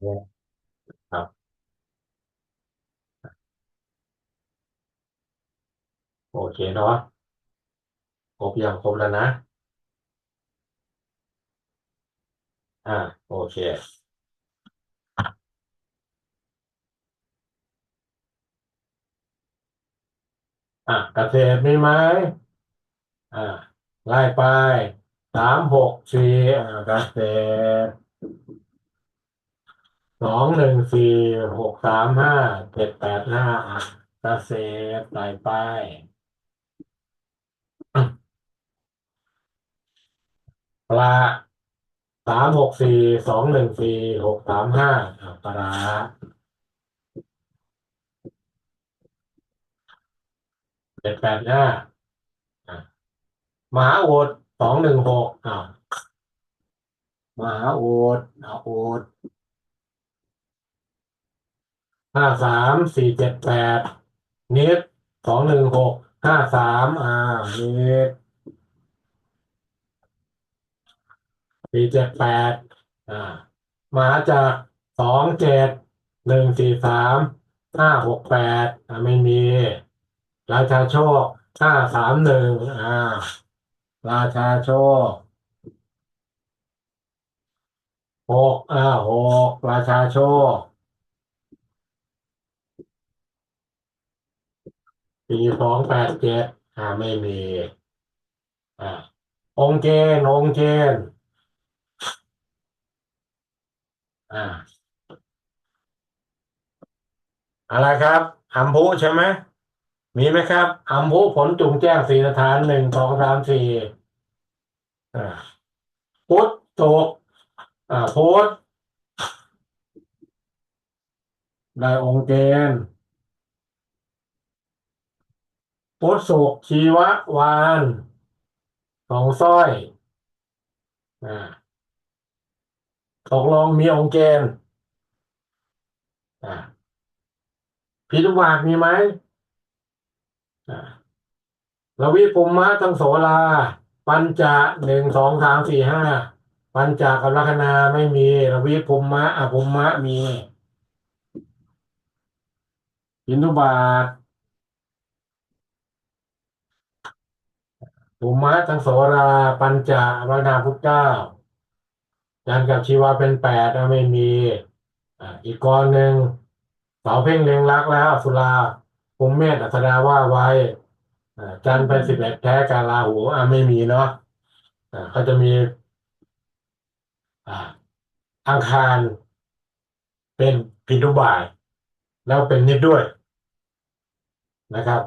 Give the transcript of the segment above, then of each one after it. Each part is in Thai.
เนี่ยครับ โอเคเนาะครบยังครบแล้วนะ อ่า โอเค อะเกษตรมีไหมอ่าไล่ไปสามหกสี่อ่าเกษตร สองหนึ่งสี่หกสามห้าเจ็ดแปดห้าอะเกษตรไล่ไปปลาสามหกสี่สองหนึ่งสี่หกสามห้าปลาเจ็ดแปดห้ามหาอุดสองหนึ่งหกอะมหาอุดอะอุด ห้าสามสี่เจ็ดแปดนิดสองหนึ่งหกห้าสามอ่านิดสี่เจ็ดแปดอ่า มาจากสองเจ็ดหนึ่งสี่สามห้าหกแปดอ่าไม่มีราชาโชคห้าสามหนึ่งอ่า ราชาโชคหกอ่าหกราชาโชค สี่สองแปดเจ็ดอ่าไม่มี อ่า องเกณฑ์องเกณฑ์อ่า อะไรครับอัมพุใช่ไหมมีไหมครับอัมพุผลจุงแจ้งสี่สถานหนึ่งสองสามสี่อ่าพุทธถูกอ่าพุทธได้องเกณฑ์ พุทธสุขชีวะวานสองสร้อยอ่าตกลงมีองค์เกณฑ์อ่าพิทุบาทมีไหมอ่าระวิภูมะทั้งโสลา ปัญจะหนึ่งสองสามสี่ห้าปัญจกับลัคนาไม่มีระวิภูมะอภูมะมีพิทุบาท ภูมะทั้งโสลาปัญจวนาพุทธเจ้าจันกับชีวาเป็นแปดนะไม่มีอีกกรหนึ่งเสาเพ่งเล็งรักแล้วสุราภูมิเมธอัสดาว่าไว้จันเป็นสิบเอ็ดแท้กาลาหูอ่าไม่มีเนาะเขาจะมีอังคารเป็นพิทุบาทแล้วเป็นนิดด้วยนะครับ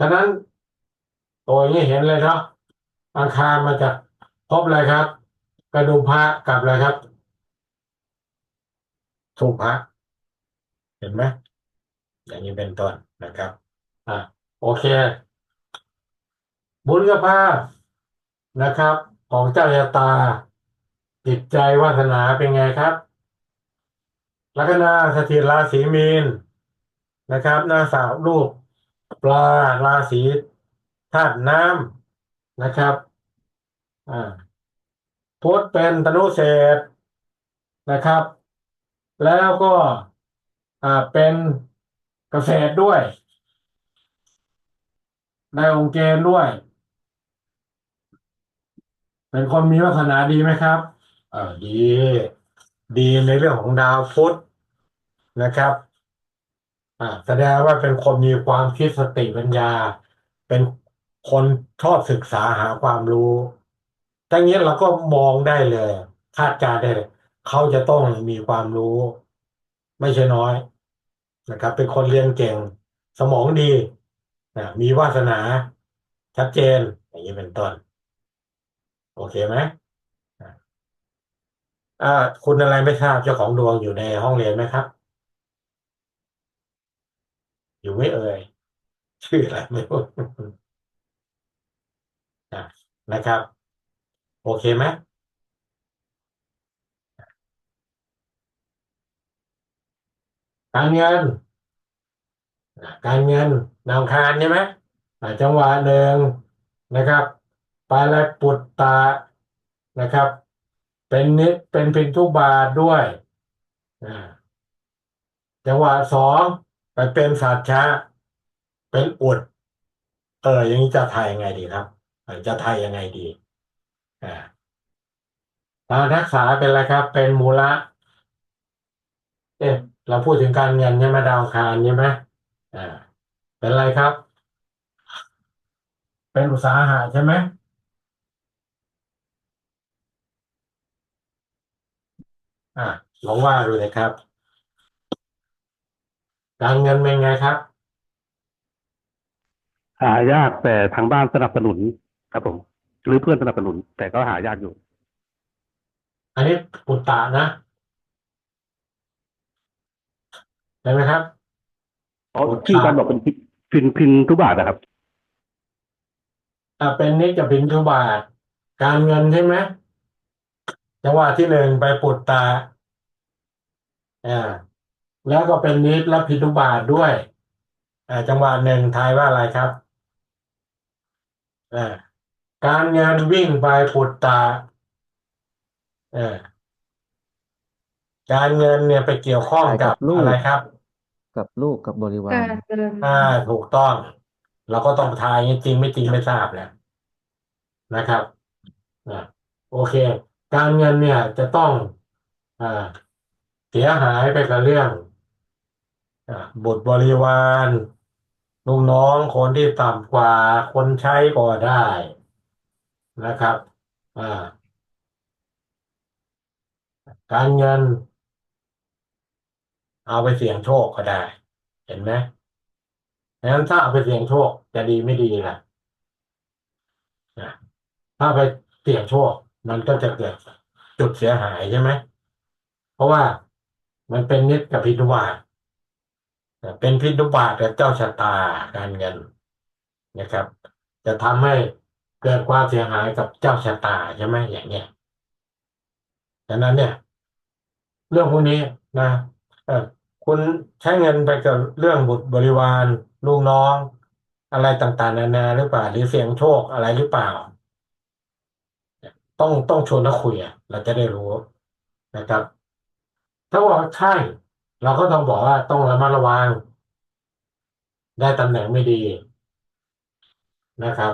ฉะนั้น ตัวนี้เห็นเลยเนาะอังคารมาจากพบอะไรครับ กระดุมพระกับอะไรครับสุภะเห็นไหมอย่างนี้เป็นต้นนะครับ อะโอเค บุญกับภาพนะครับ ของเจ้าชะตา จิตใจวาสนาเป็นไงครับลัคนาสถิตราศีมีนนะครับหน้าสาวลูกปลาราศี ธาตุน้ำนะครับอ่าพุธเป็นธนุเศษนะครับ แล้วก็อ่าเป็นเกษตรด้วยในองค์เกณฑ์ด้วย เป็นคนมีวาสนาดีไหมครับเออดี ดีในเรื่องของดาวพุธนะครับ อ่าแสดงว่าเป็นคนมีความคิดสติปัญญา เป็น คนชอบศึกษาหาความรู้ทั้งนี้เราก็มองได้เลย คาดการณ์ได้เลยเขาจะต้องมีความรู้ ไม่ใช่น้อยนะครับ เป็นคนเรียนเก่ง สมองดีนะมีวาสนาชัดเจน อย่างนี้เป็นต้น โอเคไหมอ่าคุณอะไรไม่ทราบเจ้าของดวงอยู่ในห้องเรียนไหมครับ อยู่ไม่เอ่ยชื่ออะไรไม่รู้ นะครับ โอเคไหมการเงิน การเงินดาวคารใช่ไหมจังหวะหนึ่งนะครับปลายและปุตตะนะครับ เป็นนิดเป็นพินทุบาทด้วยจังหวะสองไปเป็นสัจจะเป็นอุด เอออย่างนี้จะทายยังไงดีครับ จะทายยังไงดีอาทางทักษะเป็นอะไรครับ เป็นมูละเอ๊ะเราพูดถึงการเงินใช่ไหมดาวคารใช่ไหมอ่า เป็นอะไรครับ เป็นอุตสาหะใช่ไหมอ่าลองว่าดูเลยครับ การเงินเป็นไงครับหายากแต่ทางบ้านสนับสนุน ครับผม หรือเพื่อนสนับสนุน แต่ก็หายากอยู่ อันนี้ปุตตะนะใช่ไหมครับอ๋อที่อาจารย์บอกเป็นพิพินพินทุบาทนะครับอ่าเป็นนิจพินทุบาท การเงินใช่ไหมจังหวะที่หนึ่งไปปุตตะอ่าแล้วก็เป็นนิจและพินทุบาทด้วย อ่า จังหวะหนึ่งทายว่าอะไรครับอ่า การเงินวิ่งไปปุตตะอ่าการเงินเนี่ยไปเกี่ยวข้องกับกับลูกอะไรครับ กับลูกกับบริวารการเงินอ่าถูกต้อง เราก็ต้องทายจริงไม่จริงไม่ทราบแหละนะครับอ่าโอเค การเงินเนี่ยจะต้องอ่าเสียหายไปกับเรื่องอ่าบุตรบริวารลูกน้องคนที่ต่ำกว่าคนใช้ก็ได้ นะครับอ่าการเงิน เอาไปเสี่ยงโชคก็ได้ เห็นไหมงั้นถ้าเอาไปเสี่ยงโชคจะดีไม่ดีล่ะนะถ้าไปเสี่ยงโชคมันก็จะเกิดจุดเสียหายใช่ไหม เพราะว่ามันเป็นนิจกับพิทุบาทเป็นพิทุบาทกับเจ้าชะตาการเงินนะครับ จะทำให้ เกิดความเสียหายกับเจ้าชะตาใช่ไหมอย่างเนี้ยดังนั้นเนี่ย เรื่องพวกนี้นะเออคุณใช้เงินไปกับเรื่องบุตรบริวารลูกน้อง อะไรต่างๆ นานาหรือเปล่า หรือเสี่ยงโชคอะไรหรือเปล่า ต้องต้องชวนนักคุยอะเราจะได้รู้นะครับ ถ้าบอกว่าใช่ เราก็ต้องบอกว่าต้องระมัดระวัง ได้ตำแหน่งไม่ดีนะครับ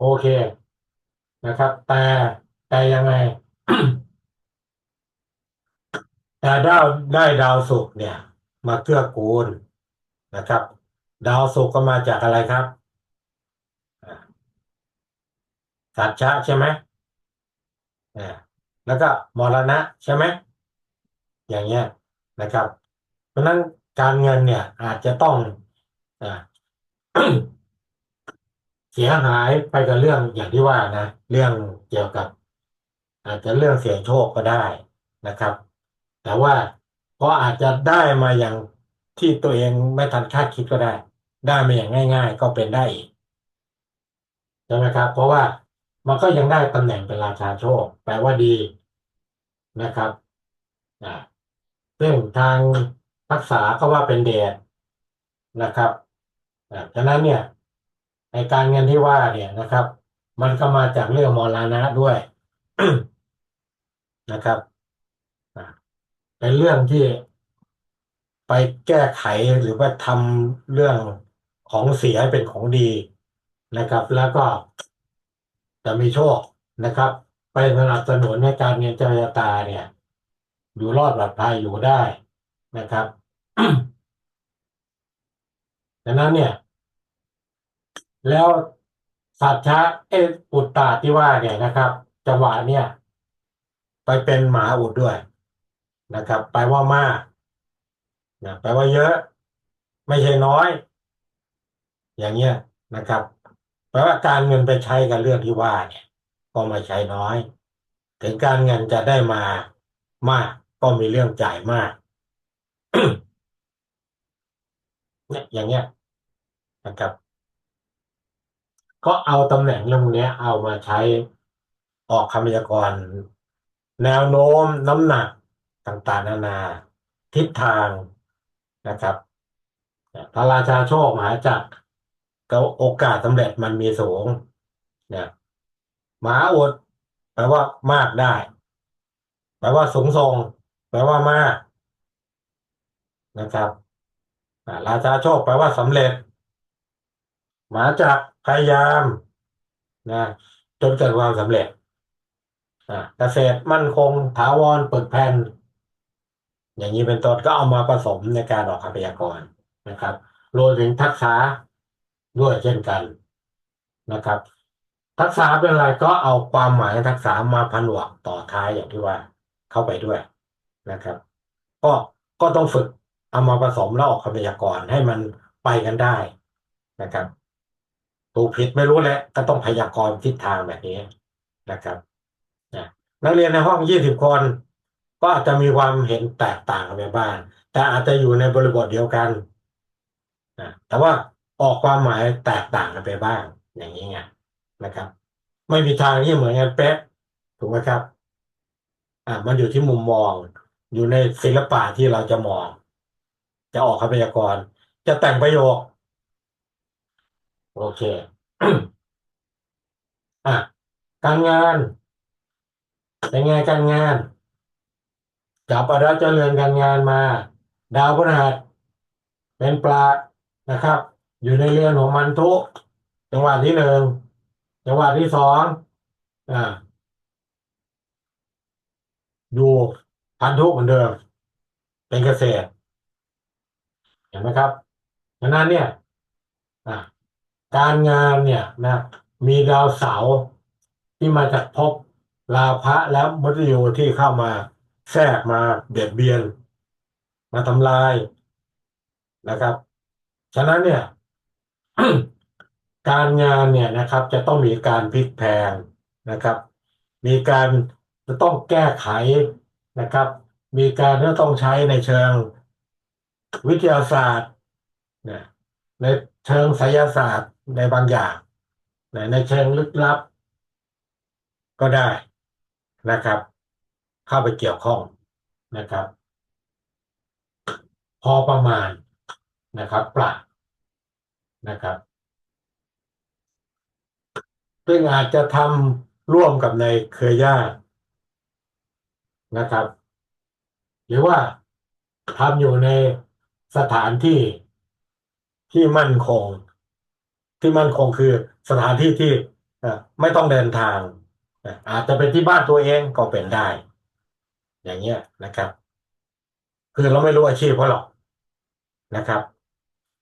โอเคนะครับ แต่แต่ยังไง แต่ดาวได้ดาวศุกร์เนี่ย มาเกื้อกูลนะครับ ดาวศุกร์ก็มาจากอะไรครับอ่าสัจจะใช่ไหมอ่าแล้วก็มรณะใช่ไหมอย่างเงี้ยนะครับ เพราะฉะนั้นการเงินเนี่ย อาจจะต้องอ่า เสียหายไปกับเรื่องอย่างที่ว่านะ เรื่องเกี่ยวกับ อาจจะเรื่องเสี่ยงโชคก็ได้นะครับ แต่ว่าก็อาจจะได้มาอย่างที่ตัวเองไม่ทันคาดคิดก็ได้ ได้มาอย่างง่าย ๆ ก็เป็นได้อีกใช่ไหมครับ เพราะว่ามันก็ยังได้ตำแหน่งเป็นราชาโชค แปลว่าดีนะครับอ่าซึ่งทางทักษะก็ว่าเป็นเดชนะครับอ่าฉะนั้นเนี่ย ในการเงินที่ว่าเนี่ยนะครับ มันก็มาจากเรื่องมรณะด้วยนะครับเป็นเรื่องที่ไปแก้ไขหรือว่าทำเรื่องของเสียเป็นของดีนะครับ แล้วก็จะมีโชคนะครับ ไปสนับสนุนให้การเงินเจ้าชะตาเนี่ย อยู่รอดปลอดภัยอยู่ได้นะครับดังนั้นเนี่ย แล้วสัจชะเอปุตตาที่ว่าเนี่ยนะครับ จังหวะเนี่ย ไปเป็นหมาอุดด้วยนะครับแปลว่ามากนะแปลว่าเยอะ ไม่ใช่น้อย อย่างเงี้ยนะครับแปลว่าการเงินไปใช้กับเรื่องที่ว่าเนี่ย ก็ไม่ใช้น้อย ถึงการเงินจะได้มามาก ก็มีเรื่องจ่ายมากเนี่ยอย่างเงี้ยนะครับ ก็เอาตำแหน่งเรื่องพวกนี้เอามาใช้ออกคำพยากรณ์แนวโน้มน้ำหนักต่างๆ นานาทิศทางนะครับพระราชาโชคมหาจักรก็โอกาสสำเร็จมันมีสูงนะมหาอุดแปลว่ามากได้ แปลว่าสูงส่งแปลว่ามากนะครับราชาโชคแปลว่าสำเร็จหมาจักร พยายามนะจนเกิดความสำเร็จอ่าเกษตรมั่นคงถาวรเปึกแผ่นอย่างนี้เป็นต้นก็เอามาผสมในการออกคำพยากรณ์นะครับรวมถึงทักษะด้วยเช่นกันนะครับ ทักษะเป็นอะไรก็เอาความหมายทักษะมาผนวกต่อท้ายอย่างที่ว่าเข้าไปด้วยนะครับ ก็ก็ต้องฝึกเอามาผสมแล้วออกคำพยากรณ์ให้มันไปกันได้นะครับ ถูกผิดไม่รู้แหละก็ต้องพยากรณ์ทิศทางแบบนี้นะครับนะนักเรียนในห้องยี่สิบคน ก็อาจจะมีความเห็นแตกต่างกันไปบ้างแต่อาจจะอยู่ในบริบทเดียวกันนะแต่ว่าออกความหมายแตกต่างกันไปบ้าง อย่างนี้ไงนะครับ ไม่มีทางที่เหมือนกันเป๊ะถูกไหมครับ อ่า มันอยู่ที่มุมมอง อยู่ในศิลปะที่เราจะมอง จะออกคำพยากรณ์จะแต่งประโยค โอเค อะ การงานเป็นไงการงานจับเอาดาวเจริญการงานมา ดาวพฤหัสเป็นปลานะครับ อยู่ในเรือนของมันทุกจังหวะที่หนึ่งจังหวะที่สองอ่าอยู่พันธุเหมือนเดิม เป็นเกษตร เห็นไหมครับฉะนั้นเนี่ย อ่า การงานเนี่ยนะมีดาวเสาร์ที่มาจากภพราพะและมฤตยูที่เข้ามาแทรกมาเบียดเบียน มาทำลายนะครับ ฉะนั้นเนี่ย การงานเนี่ยนะครับ จะต้องมีการพลิกแพงนะครับ มีการจะต้องแก้ไขนะครับ มีการที่ต้องใช้ในเชิงวิทยาศาสตร์นะในเชิงไสยศาสตร์ ในบางอย่างนะในเชิงลึกลับ ก็ได้นะครับ เข้าไปเกี่ยวข้องนะครับ พอประมาณนะครับปรับนะครับซึ่งอาจจะทำร่วมกับในเครือญาตินะครับ หรือว่าทำอยู่ในสถานที่ที่มั่นคง ที่มั่นคงคือสถานที่ที่ไม่ต้องเดินทางอาจจะเป็นที่บ้านตัวเองก็เป็นได้ อย่างเงี้ยนะครับ คือเราไม่รู้อาชีพเขาหรอกนะครับ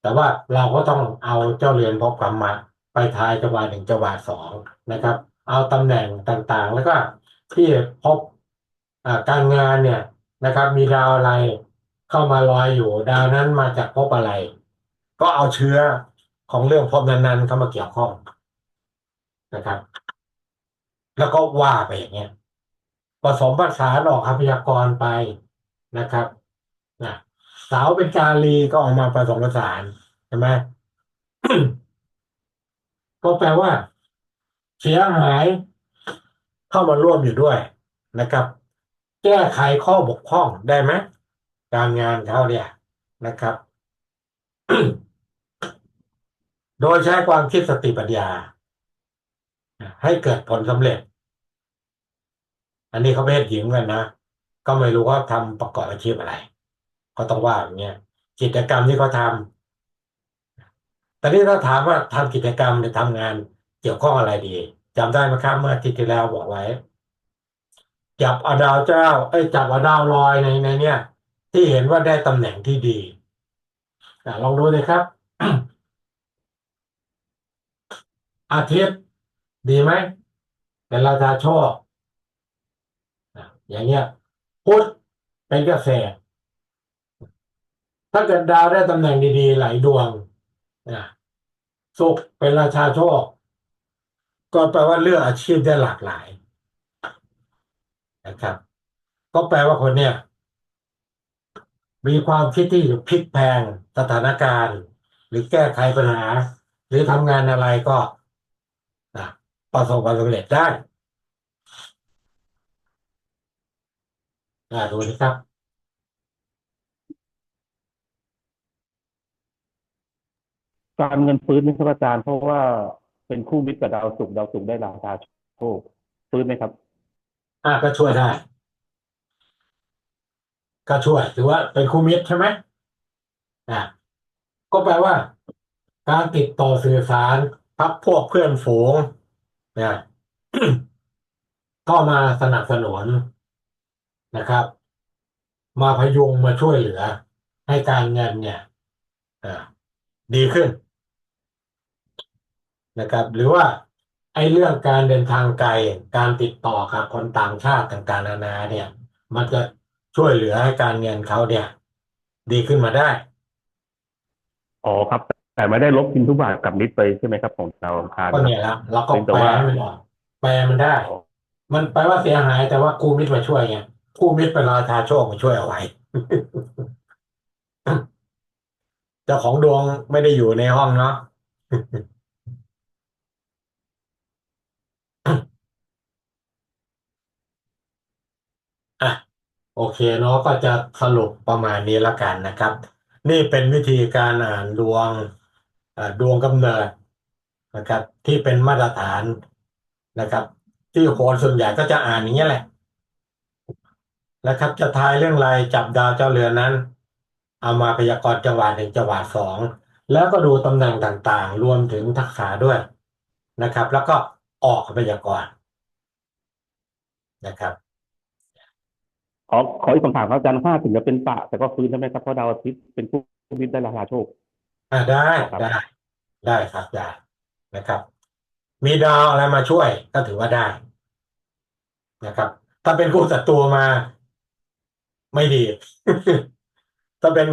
แต่ว่าเราก็ต้องเอาเจ้าเรือนพบความมาไปทายจังหวะหนึ่งจังหวะสองนะครับ เอาตำแหน่งต่างๆ แล้วก็ที่พบอ่าการงานเนี่ยนะครับ มีดาวอะไรเข้ามาลอยอยู่ ดาวนั้นมาจากภพอะไร ก็เอาเชื้อ ของเรื่องภพนั้นๆเข้ามาเกี่ยวข้องนะครับ แล้วก็ว่าไปอย่างเงี้ยผสมผสาออกคำพยากรณ์ไปนะครับนะสาวเป็นกาลีก็ออกมาผสมผสานใช่ไหมก็แปลว่า เสียหายเข้ามาร่วมอยู่ด้วยนะครับ แก้ไขข้อบกพร่องได้ไหมการงานเขาเนี่ยนะครับ โดยใช้ความคิดสติปัญญา ให้เกิดผลสำเร็จ อันนี้เขาเพศหญิงกันนะ ก็ไม่รู้ว่าทำประกอบอาชีพอะไร ก็ต้องว่าอย่างเงี้ยกิจกรรมที่เขาทำแต่นี่ถ้าถามว่าทำกิจกรรมหรือทำงานเกี่ยวข้องอะไรดีจำได้ไหมครับเมื่ออาทิตย์ที่แล้วบอกไว้ จับอาดาวเจ้า เอ้ยจับอาดาวลอยในใน เนี่ย ที่เห็นว่าได้ตำแหน่งที่ดีลองดูเลยครับ อาทิตย์ ดีไหม เป็นราชาโชคอะอย่างเงี้ยพุธเป็นเกษตรถ้าเกิดดาวได้ตำแหน่งดีๆ หลายดวงนะศุกร์เป็นราชาโชค ก็แปลว่าเลือกอาชีพได้หลากหลายนะครับ ก็แปลว่าคนเนี่ย มีความคิดที่จะพลิกแพงสถานการณ์ หรือแก้ไขปัญหา หรือทำงานอะไรก็ ประสบความสำเร็จได้อ่าดูนะครับ การเงินฟื้นนะครับอาจารย์เพราะว่าเป็นคู่มิตรกับดาวศุกร์ดาวศุกร์ได้ราชาโอ้ฟื้นไหมครับ อ่าก็ช่วยได้ ก็ช่วยถือว่าเป็นคู่มิตรใช่ไหมอ่าก็แปลว่า การติดต่อสื่อสารพักพวกเพื่อนฝูง นะก็มาสนับสนุนนะครับ มาพยุงมาช่วยเหลือ ให้การเงินเนี่ยดีขึ้น นะครับ หรือว่าไอ้เรื่องการเดินทางไกลการติดต่อกับคนต่างชาติต่างๆนานา เนี่ย มันจะช่วยเหลือให้การเงินเขาเนี่ย ดีขึ้นมาได้อ๋อครับ แต่ไม่ได้ลบกินทุกบาทกับนิดไปใช่ไหมครับของดาวอังคารก็เนี่ยแล้วเราก็เป็นแปลว่าให้มันออกแปลมันได้ มันแปลว่าเสียหายแต่ว่ากู้มิตรมาช่วยไงกู้มิตรเป็นราชาโชคมาช่วยเอาไว้เจ้าของดวงไม่ได้อยู่ในห้องเนาะอะโอเคเนาะก็จะสรุปประมาณนี้ละกันนะครับ นี่เป็นวิธีการอ่านดวง ดวงกำเนิดนะครับ ที่เป็นมาตรฐานนะครับ ที่คนส่วนใหญ่ก็จะอ่านอย่างนี้แหละนะครับ จะทายเรื่องไรจับดาวเจ้าเรือนนั้น เอามาพยากรณ์จังหวะหนึ่งจังหวะสองแล้วก็ดูตำแหน่งต่างๆ รวมถึงทักษะด้วยนะครับ แล้วก็ออกพยากรณ์นะครับขอขออีกคำถามครับอาจารย์ห้าถึงจะเป็นปะแต่ก็ฟื้นใช่ไหมครับเพราะดาวอาทิตย์เป็นผู้มิตรได้ราชาโชค อ่าได้ครับ ได้ ได้ครับได้นะครับ มีดาวอะไรมาช่วยก็ถือว่าได้นะครับ ถ้าเป็นคู่ศัตรูมา ไม่ดี ถ้าเป็น